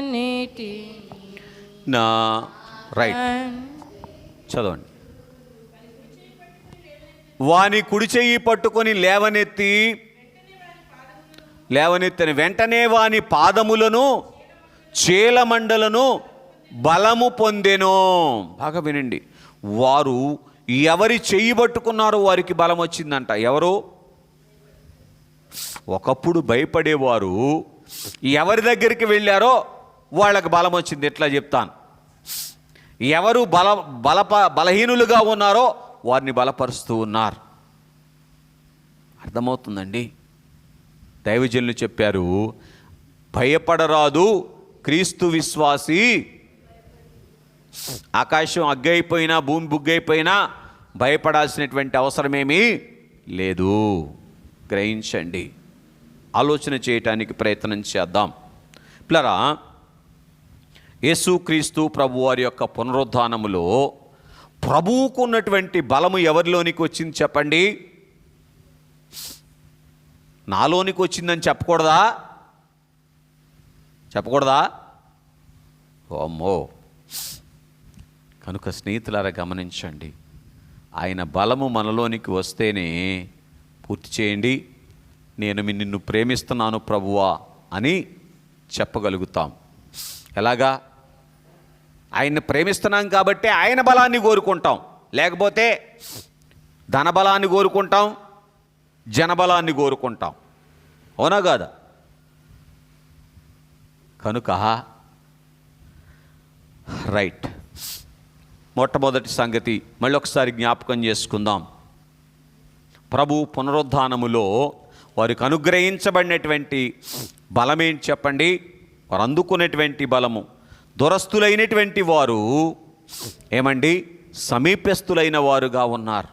నీటి నా రైట్ చదవండి. వాని కుడి చెయ్యి పట్టుకొని లేవనెత్తి లేవనెత్తిన వెంటనే వాని పాదములను చీలమండలను బలము పొందెను. బాగా వినండి. వారు ఎవరి చెయ్యి పట్టుకున్నారో వారికి బలం వచ్చిందంట. ఎవరు? ఒకప్పుడు భయపడేవారు ఎవరి దగ్గరికి వెళ్ళారో వాళ్ళకి బలం వచ్చింది ఎట్లా చెప్తాను. ఎవరు బల బలప బలహీనులుగా ఉన్నారో వారిని బలపరుస్తూ ఉన్నారు. అర్థమవుతుందండి? దైవజనులు చెప్పారు భయపడరాదు క్రీస్తు విశ్వాసి. ఆకాశం అగ్గైపోయినా భూమి బుగ్గైపోయినా భయపడాల్సినటువంటి అవసరమేమీ లేదు. గ్రహించండి. ఆలోచన చేయటానికి ప్రయత్నం చేద్దాం. పిల్లరా యేసుక్రీస్తు ప్రభు వారి యొక్క పునరుద్ధానములో ప్రభువుకు ఉన్నటువంటి బలము ఎవరిలోనికి వచ్చింది చెప్పండి? నాలోనికి వచ్చిందని చెప్పకూడదా? చెప్పకూడదా? ఓ అమ్మో కనుక స్నేహితులారా గమనించండి. ఆయన బలము మనలోనికి వస్తేనే పూర్తి చేయండి. నేను నిన్ను ప్రేమిస్తున్నాను ప్రభువా అని చెప్పగలుగుతాం. ఎలాగా? ఆయన్ని ప్రేమిస్తున్నాం కాబట్టి ఆయన బలాన్ని కోరుకుంటాం. లేకపోతే ధన బలాన్ని కోరుకుంటాం జనబలాన్ని కోరుకుంటాం. అవునా కాదా? కనుక రైట్. మొట్టమొదటి సంగతి మళ్ళీ ఒకసారి జ్ఞాపకం చేసుకుందాం. ప్రభు పునరుద్ధానములో వారికి అనుగ్రహించబడినటువంటి బలమేంటి చెప్పండి? వారు అందుకునేటువంటి బలము. దురస్తులైనటువంటి వారు ఏమండి? సమీపస్తులైన వారుగా ఉన్నారు.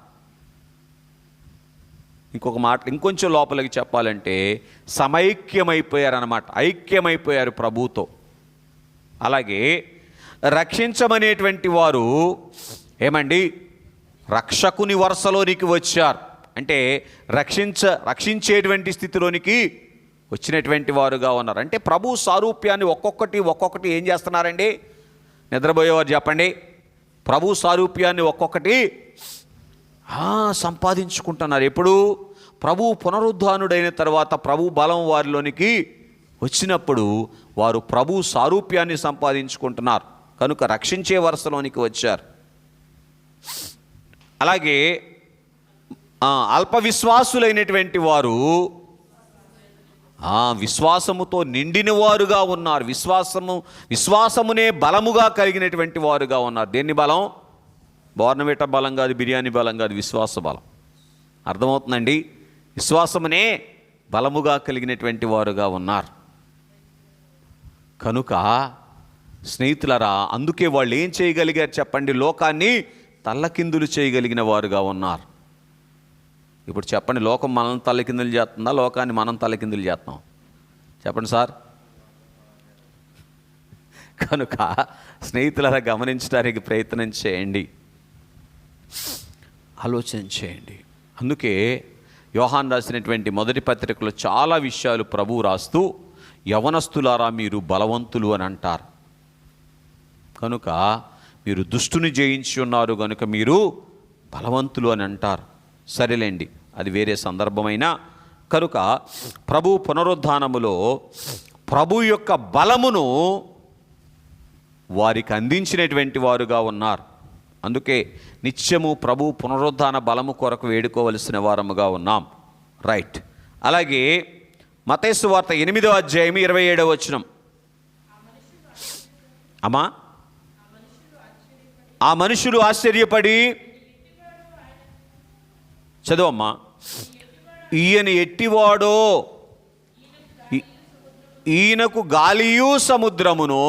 ఇంకొక మాట ఇంకొంచెం లోపలికి చెప్పాలంటే సమైక్యమైపోయారనమాట ఐక్యమైపోయారు ప్రభుతో అలాగే రక్షించమనేటువంటి వారు ఏమండి? రక్షకుని వరుసలోనికి వచ్చారు. అంటే రక్షించ రక్షించేటువంటి స్థితిలోనికి వచ్చినటువంటి వారుగా ఉన్నారు. అంటే ప్రభు సారూప్యాన్ని ఒక్కొక్కటి ఒక్కొక్కటి ఏం చేస్తున్నారండి? నిద్రపోయేవారు చెప్పండి. ప్రభు సారూప్యాన్ని ఒక్కొక్కటి సంపాదించుకుంటున్నారు. ఎప్పుడు? ప్రభు పునరుద్ధానుడైన తర్వాత ప్రభు బలం వారిలోనికి వచ్చినప్పుడు వారు ప్రభు సారూప్యాన్ని సంపాదించుకుంటున్నారు. కనుక రక్షించే వరుసలోనికి వచ్చారు. అలాగే అల్ప విశ్వాసులైనటువంటి వారు విశ్వాసముతో నిండిన వారుగా ఉన్నారు. విశ్వాసము విశ్వాసమునే బలముగా కలిగినటువంటి వారుగా ఉన్నారు. దేన్ని బలం? బోర్నవేట బలం కాదు బిర్యానీ బలం కాదు విశ్వాస బలం. అర్థమవుతుందండి? విశ్వాసమునే బలముగా కలిగినటువంటి వారుగా ఉన్నారు. కనుక స్నేహితులరా అందుకే వాళ్ళు ఏం చేయగలిగారు చెప్పండి? లోకాన్ని తల్లకిందులు చేయగలిగిన వారుగా ఉన్నారు. ఇప్పుడు చెప్పండి లోకం మనం తలకిందులు చేస్తుందా? లోకాన్ని మనం తలకిందులు చేస్తున్నాం. చెప్పండి సార్. కనుక స్నేహితులరా గమనించడానికి ప్రయత్నం చేయండి. ఆలోచన చేయండి. అందుకే యోహాన్ రాసినటువంటి మొదటి పత్రికలో చాలా విషయాలు ప్రభువు రాస్తూ యవనస్తులారా మీరు బలవంతులు అని అంటారు. కనుక మీరు దుష్టుని జయించి ఉన్నారు కనుక మీరు బలవంతులు అని అంటారు. సరేలేండి అది వేరే సందర్భమైనా. కనుక ప్రభు పునరుద్ధానములో ప్రభు యొక్క బలమును వారికి అందించినటువంటి వారుగా ఉన్నారు. అందుకే నిత్యము ప్రభు పునరుద్ధాన బలము కొరకు వేడుకోవలసిన వారముగా ఉన్నాం. రైట్. అలాగే మతేసు వార్త ఎనిమిదో అధ్యాయం ఇరవై ఏడవ వచనం. అమ్మా? ఆ మనుషులు ఆశ్చర్యపడి చదవమ్మా. ఈయన ఎట్టివాడో? ఈయనకు గాలియు సముద్రమును.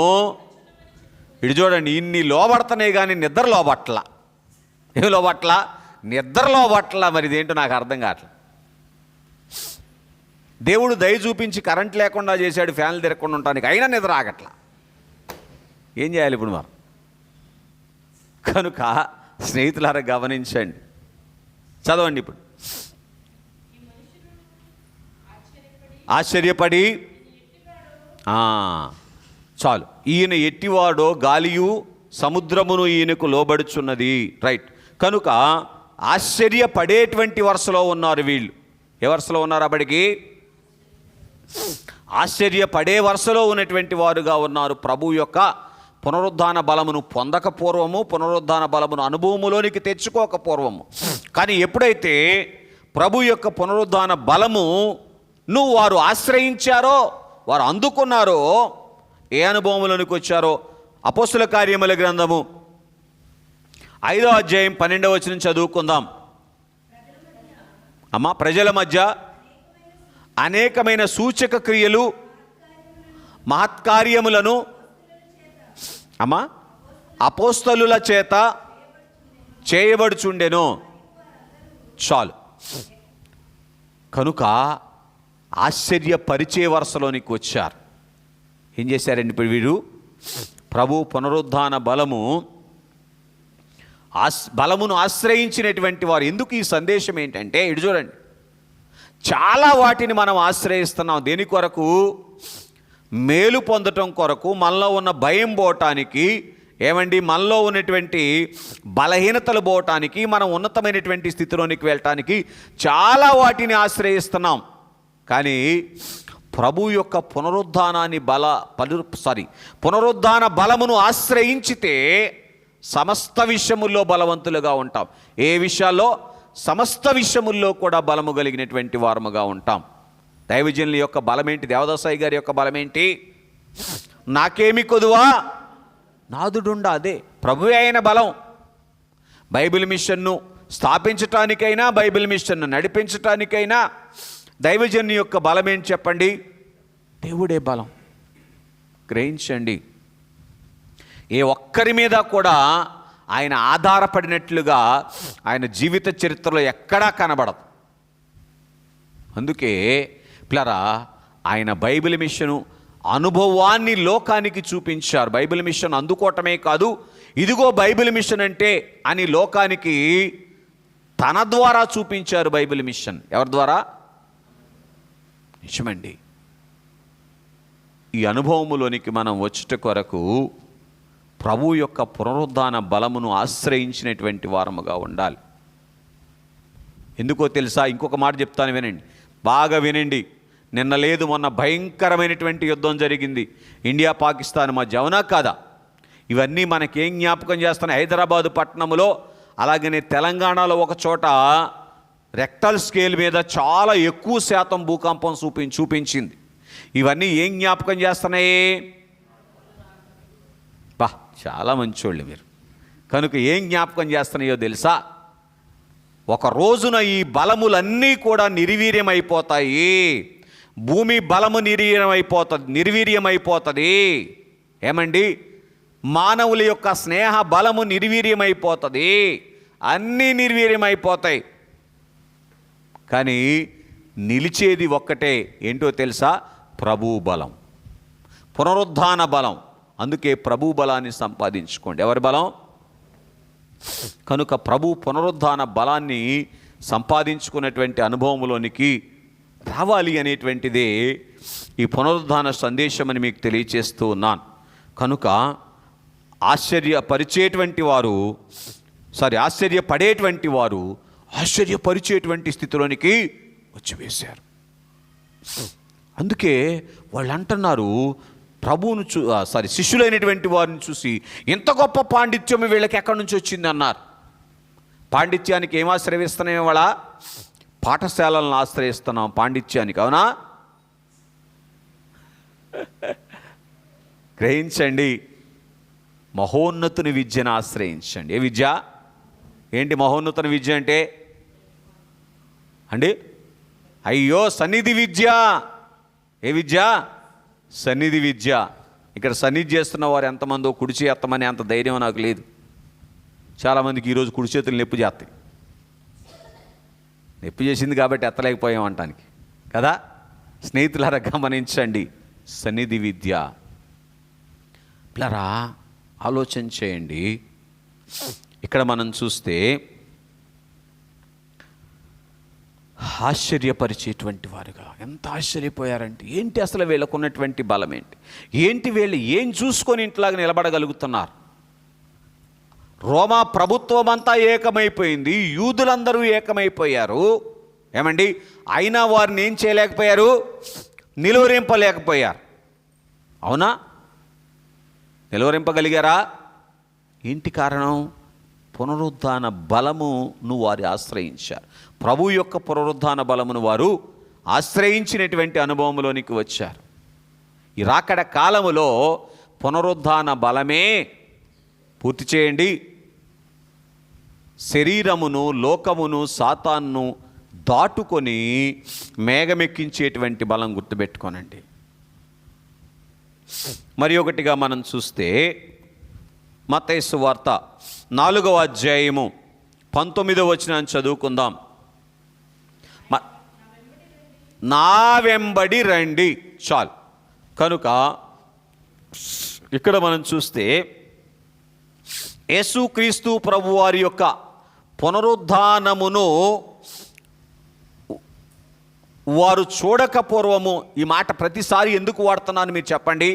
ఇటు చూడండి ఇన్ని లోబడతనే కానీ నిద్ర లోబట్ల. ఏమి లోబట్ల? నిద్ర లోబట్ల మరి ఇదేంటో నాకు అర్థం కావట్ల. దేవుడు దయ చూపించి కరెంట్ లేకుండా చేశాడు ఫ్యాన్లు తిరగకుండా ఉండటానికి అయినా నిద్ర ఆగట్ల. ఏం చేయాలి ఇప్పుడు మరి కనుక స్నేహితులారా గమనించండి. చదవండి ఇప్పుడు. ఆశ్చర్యపడి. చాలు. ఈయన ఎట్టివాడో గాలియు సముద్రమును ఈయనకు లోబడుచున్నది. రైట్. కనుక ఆశ్చర్యపడేటువంటి వరుసలో ఉన్నారు వీళ్ళు. ఏ వరుసలో ఉన్నారు అప్పటికి? ఆశ్చర్యపడే వరుసలో ఉన్నటువంటి వారుగా ఉన్నారు ప్రభు యొక్క పునరుద్ధాన బలమును పొందక పూర్వము పునరుద్ధాన బలమును అనుభవములోనికి తెచ్చుకోక పూర్వము కానీ ఎప్పుడైతే ప్రభు యొక్క పునరుద్ధాన బలము నువ్వు వారు ఆశ్రయించారో వారు అందుకున్నారో ఏ అనుభవములోనికి వచ్చారో అపోస్తుల కార్యముల గ్రంథము ఐదో అధ్యాయం పన్నెండవ వచ్చిన చదువుకుందాం. అమ్మా ప్రజల మధ్య అనేకమైన సూచక క్రియలు మహత్కార్యములను అమ్మా అపోస్తలుల చేత చేయబడుచుండెను. చాలు. కనుక ఆశ్చర్యపరిచే వరుసలోనికి వచ్చారు. ఏం చేశారండి ఇప్పుడు వీరు ప్రభు పునరుద్ధాన బలము ఆస్ బలమును ఆశ్రయించినటువంటి వారు. ఎందుకు ఈ సందేశం ఏంటంటే ఇటు చూడండి. చాలా వాటిని మనం ఆశ్రయిస్తున్నాం. దేని కొరకు? మేలు పొందటం కొరకు మనలో ఉన్న భయం పోవటానికి ఏమండి మనలో ఉన్నటువంటి బలహీనతలు పోవటానికి మనం ఉన్నతమైనటువంటి స్థితిలోనికి వెళ్ళటానికి చాలా వాటిని ఆశ్రయిస్తున్నాం. కానీ ప్రభు యొక్క పునరుద్ధానాన్ని బల పలు సారీ పునరుద్ధాన బలమును ఆశ్రయించితే సమస్త విషయముల్లో బలవంతులుగా ఉంటాం. ఏ విషయాల్లో? సమస్త విషయముల్లో కూడా బలము కలిగినటువంటి వారముగా ఉంటాం. దైవజనుల యొక్క బలమేంటి? దేవదాసాయి గారి యొక్క బలమేంటి? నాకేమి కొదువా? నాదుడుండా అదే. ప్రభువే అయిన బలం. బైబిల్ మిషన్ను స్థాపించటానికైనా బైబిల్ మిషన్ను నడిపించటానికైనా దైవజన్ యొక్క బలం ఏంటి చెప్పండి? దేవుడే బలం. గ్రహించండి. ఏ ఒక్కరి మీద కూడా ఆయన ఆధారపడినట్లుగా ఆయన జీవిత చరిత్రలో ఎక్కడా కనబడదు. అందుకే ప్లరా ఆయన బైబిల్ మిషను అనుభవాన్ని లోకానికి చూపించారు. బైబిల్ మిషన్ అందుకోవటమే కాదు ఇదిగో బైబిల్ మిషన్ అంటే అని లోకానికి తన ద్వారా చూపించారు బైబిల్ మిషన్. ఎవరి ద్వారా? నిజమండి. ఈ అనుభవములోనికి మనం వచ్చట కొరకు ప్రభు యొక్క పునరుద్ధాన బలమును ఆశ్రయించినటువంటి వారముగా ఉండాలి. ఎందుకో తెలుసా? ఇంకొక మాట చెప్తాను వినండి. బాగా వినండి. నిన్న లేదు మొన్న భయంకరమైనటువంటి యుద్ధం జరిగింది. ఇండియా పాకిస్తాన్ మధ్య అవునా కాదా? ఇవన్నీ మనకేం జ్ఞాపకం చేస్తున్నాయి? హైదరాబాదు పట్టణంలో అలాగనే తెలంగాణలో ఒక చోట రెక్టల్ స్కేల్ మీద చాలా ఎక్కువ శాతం భూకంపం చూపి చూపించింది. ఇవన్నీ ఏం జ్ఞాపకం చేస్తున్నాయి? బా చాలా మంచోళ్ళు మీరు. కనుక ఏం జ్ఞాపకం చేస్తున్నాయో తెలుసా? ఒక రోజున ఈ బలములన్నీ కూడా నిర్వీర్యమైపోతాయి. భూమి బలము నిర్వీర్యమైపోతుంది నిర్వీర్యమైపోతుంది. ఏమండి? మానవుల యొక్క స్నేహ బలము నిర్వీర్యమైపోతుంది. అన్నీ నిర్వీర్యమైపోతాయి. కానీ నిలిచేది ఒక్కటే ఏంటో తెలుసా? ప్రభు బలం. పునరుద్ధాన బలం. అందుకే ప్రభు బలాన్ని సంపాదించుకోండి. ఎవరి బలం? కనుక ప్రభు పునరుద్ధాన బలాన్ని సంపాదించుకున్నటువంటి అనుభవంలోనికి రావాలి అనేటువంటిదే ఈ పునరుద్ధాన సందేశం అని మీకు తెలియచేస్తూ ఉన్నాను. కనుక ఆశ్చర్యపరిచేటువంటి వారు సారీ ఆశ్చర్యపడేటువంటి వారు ఆశ్చర్యపరిచేటువంటి స్థితిలోనికి వచ్చివేశారు అందుకే వాళ్ళు అంటున్నారు ప్రభువును చూ సారీ శిష్యులైనటువంటి వారిని చూసి ఇంత గొప్ప పాండిత్యం వీళ్ళకి ఎక్కడి నుంచి వచ్చింది అన్నారు పాండిత్యానికి ఏం ఆశ్రయిస్తున్నాం వాళ్ళ పాఠశాలలను ఆశ్రయిస్తున్నాం పాండిత్యానికి అవునా గ్రహించండి మహోన్నతుని విద్యను ఆశ్రయించండి. ఏ విద్య? ఏంటి మహోన్నతుని విద్య అంటే? అండి? అయ్యో సన్నిధి విద్య! ఏ విద్య? సన్నిధి విద్య. ఇక్కడ సన్నిధి చేస్తున్న వారు ఎంతమందో కుడిచి ఎత్తమని అంత ధైర్యం నాకు లేదు. చాలామందికి ఈరోజు కుడి చేతులు నొప్పి చేస్తాయి. నొప్పి చేసింది కాబట్టి ఎత్తలేకపోయాం అంటానికి. కదా? స్నేహితులారా గమనించండి. సన్నిధి విద్య. పిల్లరా ఆలోచన చేయండి. ఇక్కడ మనం చూస్తే ఆశ్చర్యపరిచేటువంటి వారుగా. ఎంత ఆశ్చర్యపోయారంటే ఏంటి అసలు వీళ్ళకున్నటువంటి బలం ఏంటి ఏంటి వీళ్ళు ఏం చూసుకొని ఇంట్లాగా నిలబడగలుగుతున్నారు? రోమా ప్రభుత్వం అంతా ఏకమైపోయింది యూదులందరూ ఏకమైపోయారు. ఏమండి? అయినా వారిని ఏం చేయలేకపోయారు? నిలువరింపలేకపోయారు. అవునా? నిలువరింపగలిగారా? ఏంటి కారణం? పునరుద్ధాన బలమును వారు ఆశ్రయించారు ప్రభు యొక్క పునరుద్ధాన బలమును వారు ఆశ్రయించినటువంటి అనుభవంలోనికి వచ్చారు. ఈ రాకడ కాలములో పునరుద్ధాన బలమే పూర్తి చేయండి. శరీరమును లోకమును సాతాన్ను దాటుకొని మేఘమెక్కించేటువంటి బలం గుర్తుపెట్టుకోనండి. మరి ఒకటిగా మనం చూస్తే మతేసు వార్త నాలుగవ అధ్యాయము పంతొమ్మిదవ వచ్చిన చదువుకుందాం. మ- నా వెంబడి రండి. చాలు. కనుక ఇక్కడ మనం చూస్తే యేసుక్రీస్తు ప్రభు వారి యొక్క పునరుద్ధానమును వారు చూడక పూర్వము ఈ మాట ప్రతిసారి ఎందుకు వాడుతున్నాను మీరు చెప్పండి?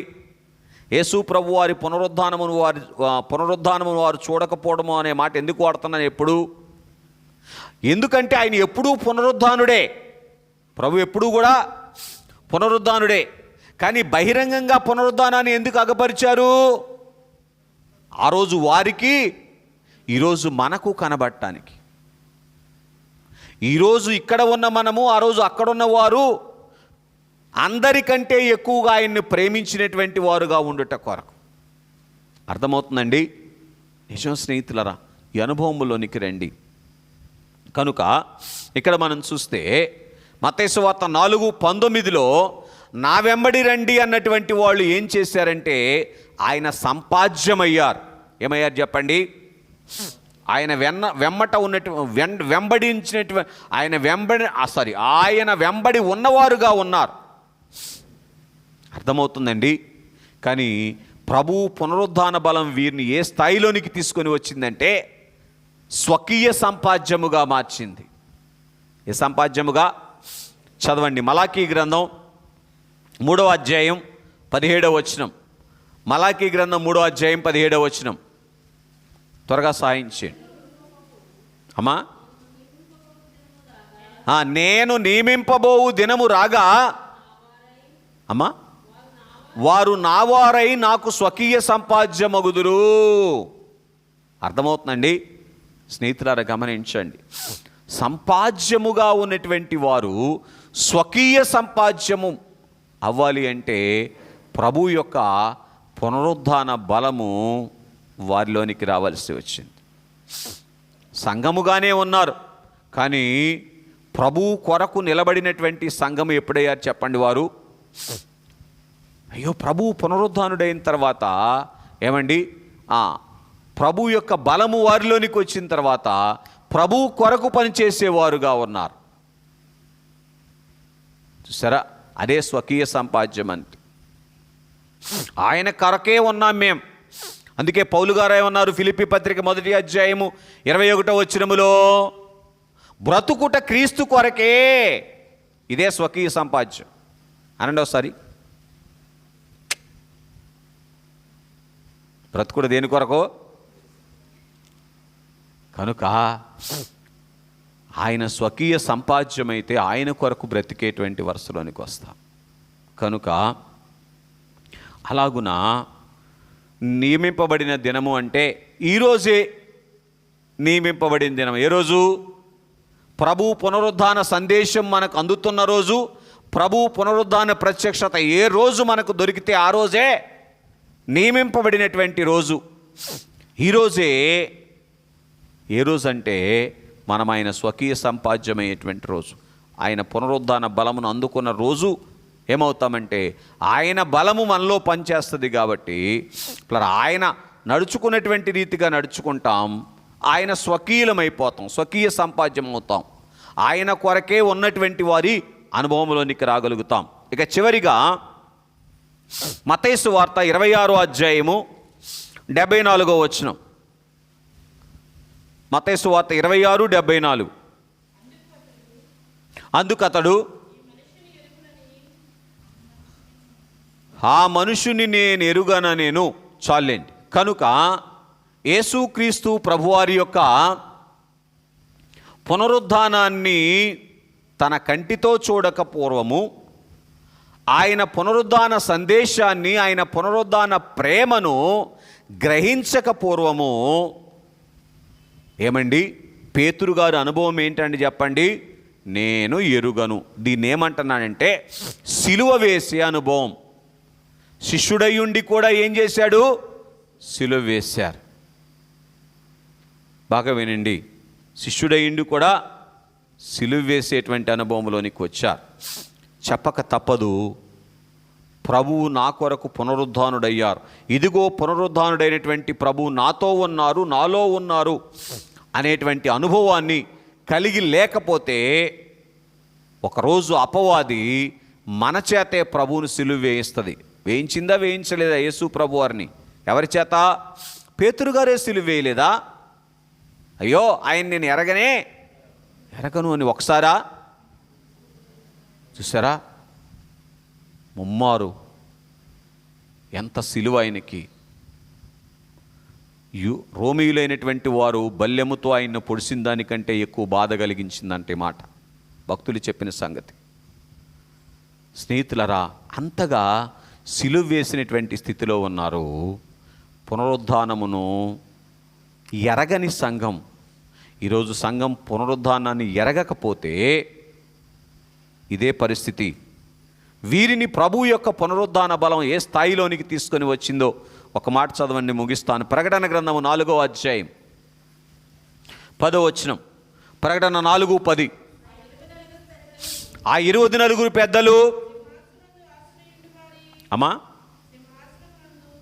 యేసు ప్రభు వారి పునరుద్ధానమును వారి పునరుద్ధానమును వారు చూడకపోవడము అనే మాట ఎందుకు వాడుతున్నాను ఎప్పుడు? ఎందుకంటే ఆయన ఎప్పుడూ పునరుద్ధానుడే. ప్రభు ఎప్పుడూ కూడా పునరుద్ధానుడే. కానీ బహిరంగంగా పునరుద్ధానాన్ని ఎందుకు అగపరిచారు? ఆ రోజు వారికి ఈరోజు మనకు కనబడటానికి. ఈరోజు ఇక్కడ ఉన్న మనము ఆ రోజు అక్కడున్న వారు అందరికంటే ఎక్కువగా ఆయన్ని ప్రేమించినటువంటి వారుగా ఉండుట కొరకు. అర్థమవుతుందండి? నిజం స్నేహితులరా ఈ అనుభవంలోనికి రండి. కనుక ఇక్కడ మనం చూస్తే మతేశ్వార్త నాలుగు పంతొమ్మిదిలో నా వెంబడి రండి అన్నటువంటి వాళ్ళు ఏం చేశారంటే ఆయన సంపాద్యమయ్యారు ఏమయ్యారు చెప్పండి? ఆయన వెన్న వెమ్మట ఉన్నటు వెం వెంబడించినటువంటి ఆయన వెంబడి సారీ ఆయన వెంబడి ఉన్నవారుగా ఉన్నారు. అర్థమవుతుందండి? కానీ ప్రభు పునరుద్ధాన బలం వీరిని ఏ స్థాయిలోనికి తీసుకొని వచ్చిందంటే స్వకీయ సంపాద్యముగా మార్చింది. ఏ సంపాద్యముగా చదవండి. మలాకీ గ్రంథం మూడవ అధ్యాయం పదిహేడవ వచనం. మలాకీ గ్రంథం మూడవ అధ్యాయం పదిహేడవ వచనం. త్వరగా సాయం చేయండి. అమ్మా? నేను నియమింపబోవు దినము రాగా అమ్మా? వారు నావారై నాకు స్వకీయ సంపాద్యమగుదురు. అర్థమవుతుందండి? స్నేహితులారా గమనించండి. సంపాద్యముగా ఉన్నటువంటి వారు స్వకీయ సంపాద్యము అవ్వాలి అంటే ప్రభు యొక్క పునరుద్ధాన బలము వారిలోనికి రావాల్సి వచ్చింది. సంఘముగానే ఉన్నారు కానీ ప్రభు కొరకు నిలబడినటువంటి సంఘము ఎప్పుడయ్యారు చెప్పండి వారు? అయ్యో ప్రభు పునరుద్ధానుడైన తర్వాత ఏమండి? ప్రభు యొక్క బలము వారిలోనికి వచ్చిన తర్వాత ప్రభు కొరకు పనిచేసేవారుగా ఉన్నారు. చూసారా? అదే స్వకీయ సంపాద్యం అంటే ఆయన కొరకే ఉన్నాం మేం. అందుకే పౌలు గారు ఏమన్నారు? ఫిలిపి పత్రిక మొదటి అధ్యాయము ఇరవై ఒకటో వచ్చినములో బ్రతుకుట క్రీస్తు కొరకే ఇదే స్వకీయ సంపాద్యం. అనండి ఒకసారి. బ్రతుకుడు దేని కొరకు? కనుక ఆయన స్వకీయ సంపాద్యమైతే ఆయన కొరకు బ్రతికేటువంటి వరుసలోనికి వస్తాం. కనుక అలాగున నియమింపబడిన దినము అంటే ఈరోజే నియమింపబడిన దినం. ఏ రోజు? ప్రభు పునరుద్ధాన సందేశం మనకు అందుతున్న రోజు ప్రభు పునరుద్ధాన ప్రత్యక్షత ఏ రోజు మనకు దొరికితే ఆ రోజే నియమింపబడినటువంటి రోజు. ఈరోజే ఏ రోజు అంటే మనం ఆయన స్వకీయ సంపాద్యమయ్యేటువంటి రోజు. ఆయన పునరుద్ధాన బలమును అందుకున్న రోజు ఏమవుతామంటే ఆయన బలము మనలో పనిచేస్తుంది కాబట్టి ఇట్లా ఆయన నడుచుకున్నటువంటి రీతిగా నడుచుకుంటాం ఆయన స్వకీయులమైపోతాం స్వకీయ సంపాద్యం అవుతాం ఆయన కొరకే ఉన్నటువంటి వారి అనుభవంలోనికి రాగలుగుతాం. ఇక చివరిగా మతేసు వార్త ఇరవై ఆరో అధ్యాయము డెబ్బై నాలుగో వచనం. మతేసు వార్త ఇరవై ఆరు డెబ్బై నాలుగు అందుకతడు ఆ మనుషుని నేను ఎరుగన నేను చాలండి. కనుక యేసుక్రీస్తు ప్రభువారి యొక్క పునరుద్ధానాన్ని తన కంటితో చూడక పూర్వము ఆయన పునరుద్ధాన సందేశాన్ని ఆయన పునరుద్ధాన ప్రేమను గ్రహించక పూర్వము ఏమండి? పేతురు గారి అనుభవం ఏంటండి చెప్పండి? నేను ఎరుగను. దీన్ని ఏమంటున్నానంటే సిలువ వేసే అనుభవం. శిష్యుడయ్యుండి కూడా ఏం చేశాడు? సిలువ వేశారు. బాగా వినండి. శిష్యుడయ్యుండి కూడా సిలువ వేసేటువంటి అనుభవంలోనికి వచ్చారు. చెప్పక తప్పదు. ప్రభువు నా కొరకు పునరుద్ధానుడయ్యారు. ఇదిగో పునరుద్ధానుడైనటువంటి ప్రభువు నాతో ఉన్నారు నాలో ఉన్నారు అనేటువంటి అనుభవాన్ని కలిగి లేకపోతే ఒకరోజు అపవాది మన చేతే ప్రభువును సిలువ వేయిస్తుంది. వేయించిందా వేయించలేదా యేసు ప్రభు వారిని? ఎవరి చేత? పేతురుగారే సిలువ వేయలేదా? అయ్యో ఆయన నేను ఎరగనే ఎరగను అని ఒకసారా? చూసారా? ఎంత సిలువ ఆయనకి. యు రోమియులైనటువంటి వారు బల్యముతో ఆయన్ను పొడిసిన దానికంటే ఎక్కువ బాధ కలిగించిందంటే మాట. భక్తులు చెప్పిన సంగతి. స్నేహితులరా అంతగా సిలువ వేసినటువంటి స్థితిలో ఉన్నారు. పునరుద్ధానమును ఎరగని సంఘం. ఈరోజు సంఘం పునరుద్ధానాన్ని ఎరగకపోతే ఇదే పరిస్థితి. వీరిని ప్రభు యొక్క పునరుద్ధాన బలం ఏ స్థాయిలోనికి తీసుకొని వచ్చిందో ఒక మాట చదవండి ముగిస్తాను. ప్రకటన గ్రంథము నాలుగో అధ్యాయం. పదో వచనం. ప్రకటన నాలుగు పది. ఆ ఇరువది నలుగురు పెద్దలు అమ్మా?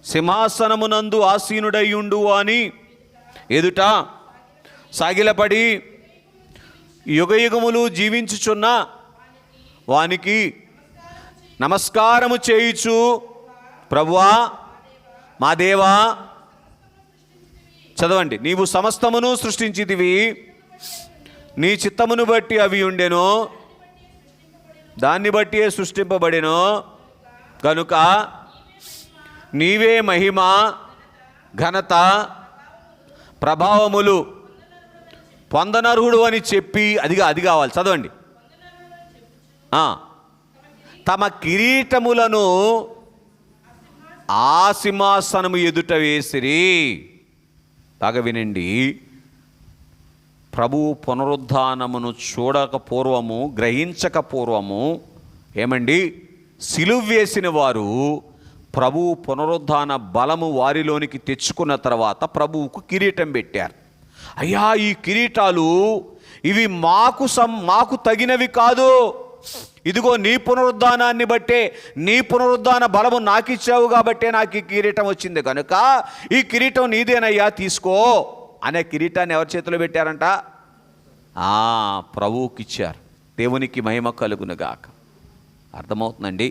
సింహాసనమునందు ఆసీనుడయ్యుండు అని ఎదుట సాగిలపడి యుగయుగములు జీవించుచున్న వానికి నమస్కారము చేయుచు ప్రభువా మా దేవా చదవండి. నీవు సమస్తమును సృష్టించితివి నీ చిత్తమును బట్టి అవి ఉండెను దాన్ని బట్టి సృష్టింపబడెను కనుక నీవే మహిమ ఘనత ప్రభావములు పొందనర్హుడు అని చెప్పి అదిగా అది కావాలి. చదవండి. తమ కిరీటములను ఆ సింహాసనము ఎదుట వేసిరి. బాగా వినండి. ప్రభువు పునరుద్ధానమును చూడక పూర్వము గ్రహించక పూర్వము ఏమండి? సిలువ వేసిన వారు ప్రభువు పునరుద్ధాన బలము వారిలోనికి తెచ్చుకున్న తర్వాత ప్రభువుకు కిరీటం పెట్టారు. అయ్యా ఈ కిరీటాలు ఇవి మాకు సం మాకు తగినవి కాదు. ఇదిగో నీ పునరుద్ధానాన్ని బట్టే నీ పునరుద్ధాన బలము నాకిచ్చావు కాబట్టే నాకు ఈ కిరీటం వచ్చింది కనుక ఈ కిరీటం నీదేనయ్యా తీసుకో అనే కిరీటాన్ని ఎవరి చేతిలో పెట్టారంట? ఆ ప్రభువుకిచ్చారు. దేవునికి మహిమ కలుగునుగాక అర్థమవుతుందండి.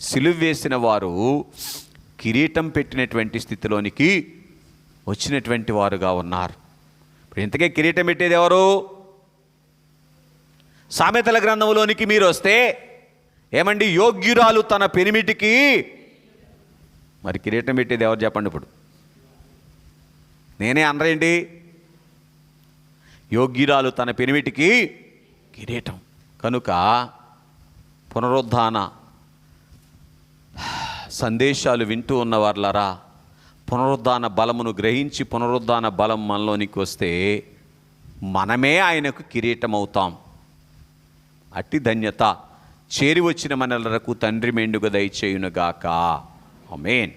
సిలువ వేసిన వారు కిరీటం పెట్టినటువంటి స్థితిలోనికి వచ్చినటువంటి వారుగా ఉన్నారు. ఇప్పుడు ఇంతకే కిరీటం పెట్టేది ఎవరు? సామెతల గ్రంథంలోనికి మీరు వస్తే ఏమండి? యోగ్యురాలు తన పెనిమిటికి మరి కిరీటం పెట్టేది ఎవరు చెప్పండి ఇప్పుడు? నేనే అనరేంటి యోగ్యురాలు తన పెనిమిటికి కిరీటం. కనుక పునరుద్ధాన సందేశాలు వింటూ ఉన్నవార్లరా పునరుద్ధాన బలమును గ్రహించి పునరుద్ధాన బలం మనలోనికి వస్తే మనమే ఆయనకు కిరీటం అవుతాం అట్టి ధన్యత చేరి వచ్చిన మనలకు తండ్రి మెండుగా దయచేయునుగాక. అమేన్